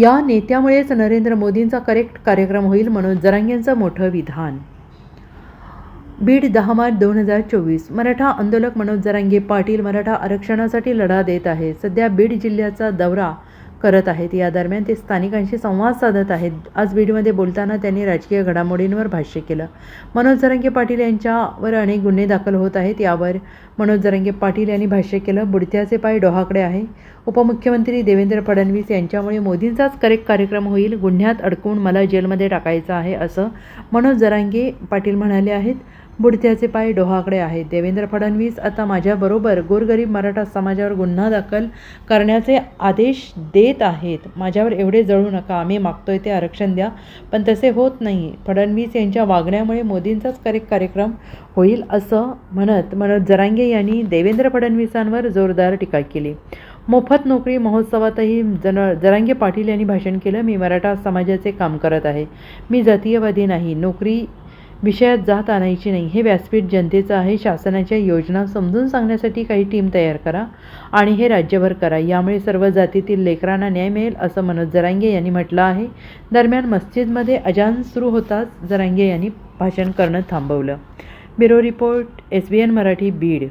या नेत्यामुळेच नरेंद्र मोदींचा करेक्ट कार्यक्रम होईल म्हणून जरांगेंचं मोठं विधान. बीड दहा मार्च दोन हजार चोवीस. मराठा आंदोलक मनोज जरांगे पाटील मराठा आरक्षणासाठी लढा देत आहे सध्या बीड जिल्ह्याचा दौरा करत आहेत. या दरम्यान ते स्थानिकांशी संवाद साधत आहेत. आज बीडमध्ये बोलताना त्यांनी राजकीय घडामोडींवर भाष्य केलं. मनोज जरांगे पाटील यांच्यावर अनेक गुन्हे दाखल होत आहेत. यावर मनोज जरांगे पाटील यांनी भाष्य केलं. बुडत्याचे पाय डोहाकडे आहे. उपमुख्यमंत्री देवेंद्र फडणवीस यांच्यामुळे मोदींचाच करेक्ट कार्यक्रम होईल. गुन्ह्यात अडकवून मला जेलमध्ये टाकायचं आहे असं मनोज जरांगे पाटील म्हणाले आहेत. बुडत्याचे पाय डोहाकडे आहेत. देवेंद्र फडणवीस आता माझ्याबरोबर गोरगरीब मराठा समाजावर गुन्हा दाखल करण्याचे आदेश देत आहेत. माझ्यावर एवढे जळू नका. आम्ही मागतोय ते आरक्षण द्या पण तसे होत नाही. फडणवीस यांच्या वागण्यामुळे मोदींचाच करेक्ट कार्यक्रम होईल असं म्हणत मनोज जरांगे यांनी देवेंद्र फडणवीसांवर जोरदार टीका केली. मोफत नोकरी महोत्सवातही जन जरांगे पाटील यांनी भाषण केलं. मी मराठा समाजाचे काम करत आहे. मी जातीयवादी नाही. नोकरी विषयात जात आणायची नाही. हे व्यासपीठ जनतेचं आहे. शासनाच्या योजना समजून सांगण्यासाठी काही टीम तयार करा आणि हे राज्यभर करा. यामुळे सर्व जातीतील लेकरांना न्याय मिळेल असं मनोज जरांगे यांनी म्हटलं आहे. दरम्यान मस्जिदमध्ये अजान सुरू होताच जरांगे यांनी भाषण करणं थांबवलं. Bureau report S B N Marathi Beed.